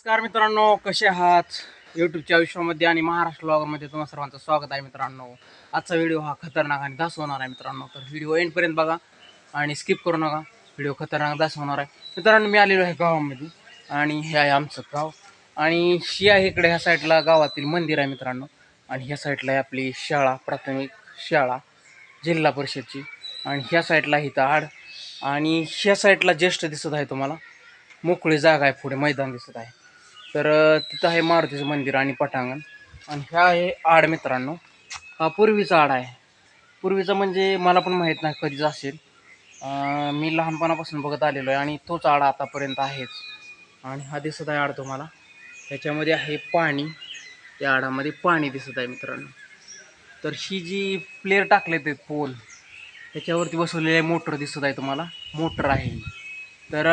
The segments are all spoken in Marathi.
नमस्कार मित्रांनो कसे आहात? यूट्यूबच्या आयुष्यामध्ये आणि महाराष्ट्र ब्लॉगमध्ये तुम्हा सर्वांचं स्वागत आहे मित्रांनो. आजचा व्हिडिओ हा खतरनाक आणि दासवणार आहे मित्रांनो. तर व्हिडिओ एंडपर्यंत बघा आणि स्किप करू नका. व्हिडिओ खतरनाक दासवणार आहे. मित्रांनो मी आलेलो आहे गावामध्ये आणि हे आहे आमचं गाव. आणि शिया आहे इकडे ह्या साईडला गावातील मंदिर आहे मित्रांनो. आणि ह्या साईडला आहे आपली शाळा प्राथमिक शाळा जिल्हा परिषदची. आणि ह्या साईडला इथं आड आणि ह्या साईडला ज्येष्ठ दिसत आहे तुम्हाला. मोकळी जागा आहे पुढे मैदान दिसत आहे. तर तिथं आहे मारुतीचं मंदिर आणि पटांगण. आणि ह्या आहे आड मित्रांनो. हा पूर्वीचा आड आहे. पूर्वीचा म्हणजे मला पण माहीत नाही कधीच असेल. मी लहानपणापासून बघत आलेलो आहे आणि तोच आड आतापर्यंत आहेच. आणि हा दिसत आहे आड तुम्हाला. त्याच्यामध्ये आहे पाणी. त्या आडामध्ये पाणी दिसत आहे मित्रांनो. तर ही जी प्लेअर टाकले ते पोल त्याच्यावरती बसवलेले मोटर दिसत आहे तुम्हाला. मोटर आहे तर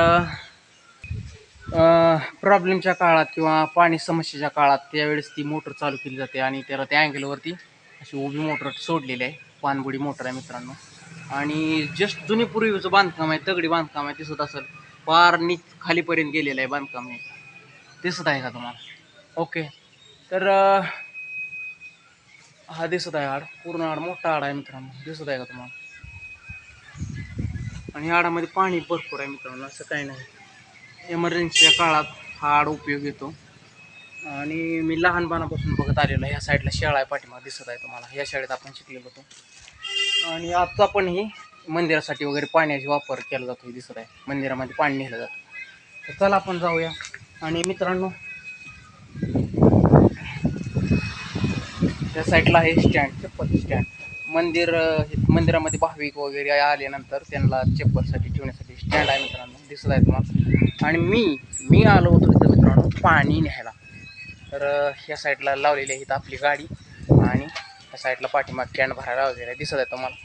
प्रॉब्लेमच्या काळात किंवा पाणी समस्येच्या काळात त्यावेळेस ती मोटर चालू केली जाते आणि त्याला त्या अँगलवरती अशी उभी मोटर सोडलेली आहे. पानबुडी मोटर आहे मित्रांनो. आणि जस्ट जुनी पूर्वीचं बांधकाम आहे तगडी बांधकाम आहे दिसत असेल. पार नी खालीपर्यंत गेलेलं आहे बांधकाम हे. दिसत आहे का तुम्हाला? ओके तर हा दिसत आहे आड पूर्ण आड मोठा आड आहे मित्रांनो. दिसत आहे का तुम्हाला? आणि आडामध्ये पाणी भरपूर आहे मित्रांनो. असं काही नाही. एमर्जन्सीच्या काळात हा आड उपयोग येतो. आणि मी लहानपणापासून बघत आलेलो ह्या साईडला शाळा आहे पाठीमाग दिसत आहे तुम्हाला. या शाळेत आपण शिकलेलो होतो. आणि आता पण ही मंदिरासाठी वगैरे पाण्याचा वापर केला जातो हे दिसत आहे. मंदिरामध्ये पाणी नेलं जातं. तर चला आपण जाऊया. आणि मित्रांनो त्या साईडला आहे स्टँड चप्पल स्टँड मंदिर अं, हे मंदिरामध्ये भाविक वगैरे आल्यानंतर त्यांना चप्पलसाठी ठेवण्यासाठी स्टँड आहे मित्रांनो दिसत आहे तुम्हाला. आणि मी मी आलो होतो तिथं मित्रांनो पाणी न्यायला. तर अं, ह्या साईडला लावलेली आहे इथं आपली गाडी आणि ह्या साईडला पाठीमाग कॅन भरायला वगैरे दिसत आहे तुम्हाला.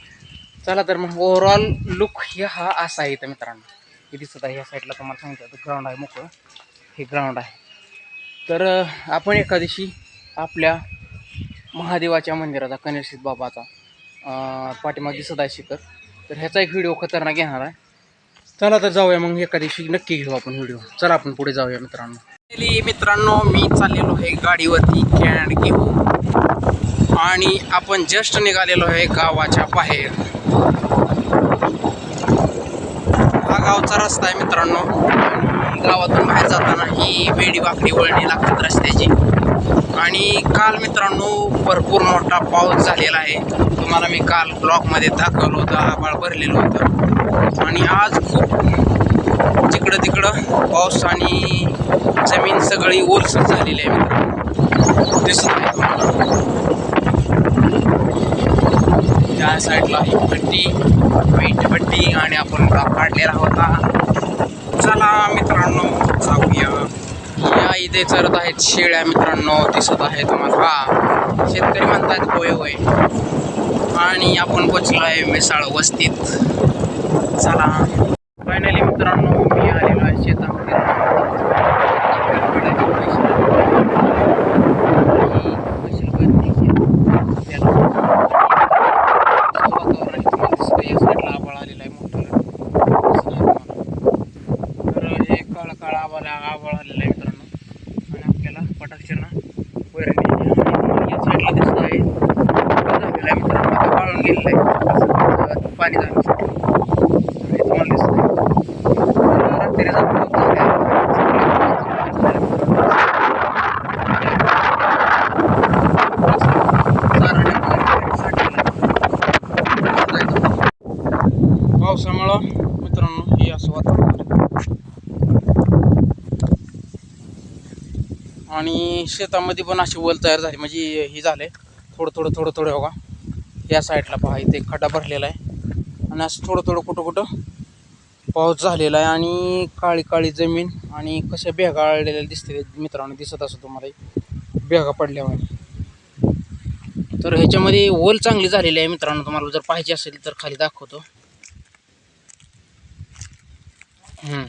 चला तर मग ओव्हरऑल लुक हे हा असा आहे इथं मित्रांनो. हे दिसत आहे ह्या साईडला तुम्हाला सांगितलं ग्राउंड आहे मोकळं. हे ग्राउंड आहे. तर अं, आपण एका दिवशी आपल्या महादेवाच्या मंदिराचा कनेरसिद्ध बाबाचा पाठीमाग दिसत आहे शिखर. तर ह्याचा एक व्हिडिओ खतरनाक येणार आहे. चला तर जाऊया मग एका दिवशी नक्की घेऊ आपण व्हिडिओ चला आपण पुढे जाऊया मित्रांनो. मित्रांनो मी चाललेलो आहे गाडीवरती कॅन्ड घेऊन. आणि आपण जस्ट निघालेलो आहे गावाच्या बाहेर. हा गावचा रस्ता आहे मित्रांनो. गावातून बाहेर जाताना ही वेडी वाकडी वळणी लागतात रस्त्याची. आणि काल मित्रांनो भरपूर मोठा पाऊस झालेला आहे. तुम्हाला मी काल ब्लॉकमध्ये दाखवलं होतं आबाळ भरलेलं होतं. आणि आज खूप जिकडं तिकडं पाऊस आणि जमीन सगळी ओलसर झालेली आहे. मित्रांनो दिसत आहे तुम्हाला? त्या साईडला ही पट्टी वीट पट्टी आणि आपण ब्लॉक काढलेला होता. चला मित्रांनो? जाऊया. या इथे चरत आहेत शेळ्या मित्रांनो. दिसत आहेत तुम्हाला शेतकरी म्हणतात होय होय. आणि आपण पोचलो आहे मिसाळ वस्तीत. चला. फायनली मित्रांनो मी आलेलो आहे शेतामध्ये आबाळ आलेला आहे मोठं तर हे काळा काळा आबाळ आबाळ आलेला आहे मित्रांनो आणि आपल्याला पटाक्षरना वैरणी आणि या साईडला दिसत आहे झालेला आहे मित्रांनो आता वाळून गेलेलं आहे पाणी जाण्यासाठी आणि तुम्हाला दिसत आहे तर रात्रीचा पाऊस झाला पावसामुळं मित्रांनो हे असं वातावरण आणि शेतामध्ये पण अशी वल तयार झाली म्हणजे हे झाले थोडं थोडं थोडं थोडं बघा. या साईडला पहा इथे खड्डा भरलेला आहे. आणि असं थोडं थोडं कुठं कुठं पाऊस झालेला आहे आणि काळी काळी जमीन आणि कशा भेगाळलेल्या दिसते मित्रांनो दिसत असं तुम्हाला भेगा पडल्यामुळे. तर ह्याच्यामध्ये वल चांगली झालेली आहे मित्रांनो तुम्हाला जर पाहिजे असेल तर खाली दाखवतो. हम्म.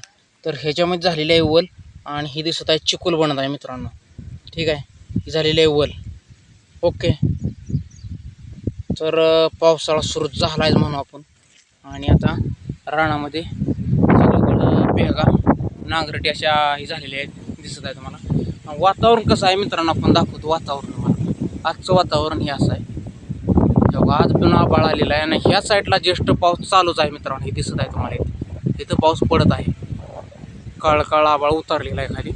तर ह्याच्यामध्ये झालेली आहे वल आणि ही दिसत आहे चिकूल बनत आहे मित्रांनो. ठीक आहे? ही झालेली आहे वल. ओके. तर पावसाळा सुरू झाला आहे म्हणू आपण. आणि आता रानामध्ये सगळीकडं भेगा नांगरटी अशा ही झालेल्या आहेत दिसत आहे तुम्हाला. वातावरण कसं आहे मित्रांनो आपण दाखवतो वातावरण आजचं वातावरण हे असं आहे. आज पण आबाळ आलेला आहे आणि ह्या साईडला ज्येष्ठ पाऊस चालूच आहे मित्रांनो हे दिसत आहे तुम्हाला इथं पाऊस पडत आहे. काळ काळ आबाळ उतरलेला आहे खाली.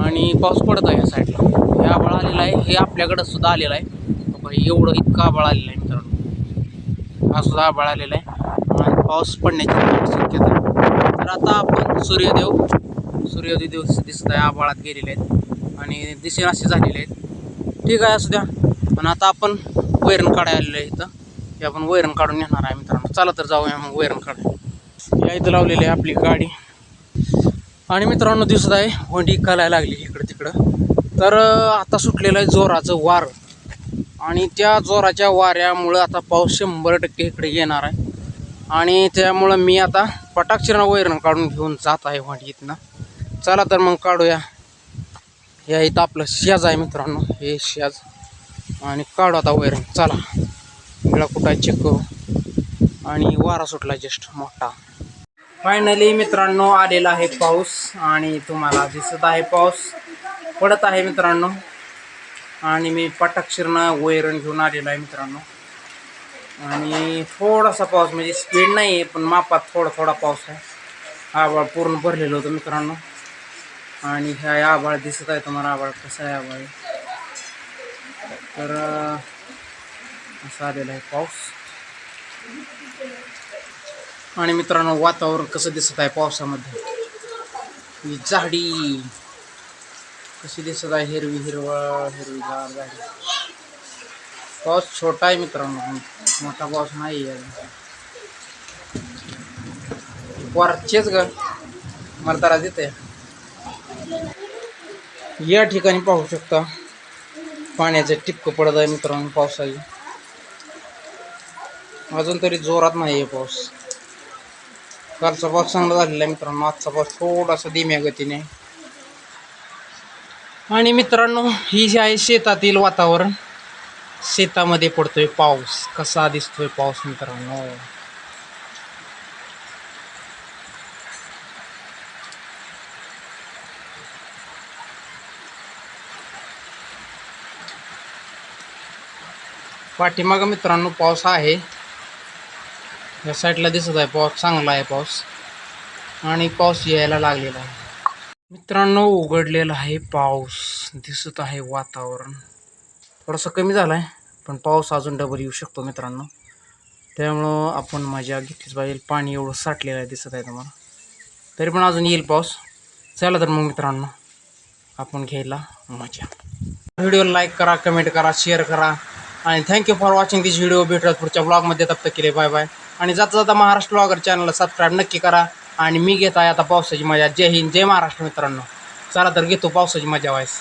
आणि पाऊस पडत आहे या साईडला. हे आबाळ आलेला आहे. हे आपल्याकडं सुद्धा आलेलं आहे. भाई एवढं इतकं आबाळ आलेला आहे मित्रांनो. हा सुद्धा आबाळ आलेला आहे. आणि पाऊस पडण्याची शक्यता तर आता आपण सूर्यदेव सूर्योदय दिवस दिसत आहे आबाळात गेलेले आहेत. आणि दिसेन असे झालेले आहेत. ठीक आहे असू द्या. पण आता आपण वैरण काढायला आलेलो आहे इथं. हे आपण वैरण काढून येणार आहे मित्रांनो. चला तर जाऊया मग वैरण काढायला. या इथं लावलेली आहे आपली गाडी. आणि मित्रांनो दिसत आहे वंडी कालायला लागली इकडं तिकडं. तर आता सुटलेलं आहे जोराचं वार. आणि त्या जोराच्या वाऱ्यामुळं आता पाऊस शंभर टक्के इकडे येणार आहे. आणि त्यामुळं मी आता पटाक्षरनं वैरण काढून घेऊन जात आहे वाडी इथनं. चला तर मग काढूया. या इथं आपलं शेज आहे मित्रांनो हे शेज. आणि काढू आता वैरण. चला. वेळा कुठं आहे चेक करू. आणि वारा सुटला जस्ट मोठा. फायनली मित्रांनो आलेला आहे पाऊस आणि तुम्हाला दिसत आहे पाऊस. पडत आहे मित्रांनो. आणि मी पटाक्षरनं वैरण घेऊन आलेलो आहे मित्रांनो. आणि थोडासा पाऊस म्हणजे स्पीड नाही आहे पण मापात थोडा थोडा पाऊस आहे. आभाळ पूर्ण भरलेलं होतं मित्रांनो. आणि ह्या आभाळ दिसत आहे तुम्हाला आभाळ कसं आहे आभाळ तर असं आलेलं आहे पाऊस. आणि मित्रांनो वातावरण कसं दिसत आहे पावसामध्ये? ही झाडी कशी दिसत आहे? हिरवी हिरवळ हिरवीगार झाडी. पाऊस छोटा आहे मित्रांनो मोठा पाऊस नाही आहे. वरचेच ग. मला तर देते या ठिकाणी पाहू शकता पाण्याचं टिपकं पडत आहे मित्रांनो पावसाची अजून तरी जोरात नाही आहे पाऊस. कालचा पाऊस चांगला झालेला आहे मित्रांनो. आजचा पाऊस थोडासा धीम्या गतीने. आणि मित्रांनो ही जी आहे शेतातील वातावरण शेतामध्ये पडतोय पाऊस. कसा दिसतोय पाऊस मित्रांनो? पाठीमागं मित्रांनो पाऊस आहे. या साईडला दिसत आहे पाऊस चांगला आहे पाऊस. आणि पाऊस यायला लागलेला आहे. मित्रांनो उघडलेला आहे पाऊस. दिसत आहे वातावरण. थोडंसं कमी झालं आहे पण पाऊस अजून डबल येऊ शकतो मित्रांनो. त्यामुळं आपण मजा घेतलीच पाहिजे पाणी एवढं साठलेलं आहे दिसत आहे तुम्हाला. तरी पण अजून येईल पाऊस. चला तर मग मित्रांनो आपण घ्यायला मजा. व्हिडिओ लाईक करा कमेंट करा शेअर करा. आणि thank you for watching this video भेटत पुढच्या ब्लॉगमध्ये तप्त केले बाय बाय आणि जाता जाता महाराष्ट्र ब्लॉगर चॅनलला सबस्क्राईब नक्की करा. आणि मी घेत आहे आता पावसाची मजा. जय हिंद जय महाराष्ट्र मित्रांनो. चला तर घेतो पावसाची मजा व्हायस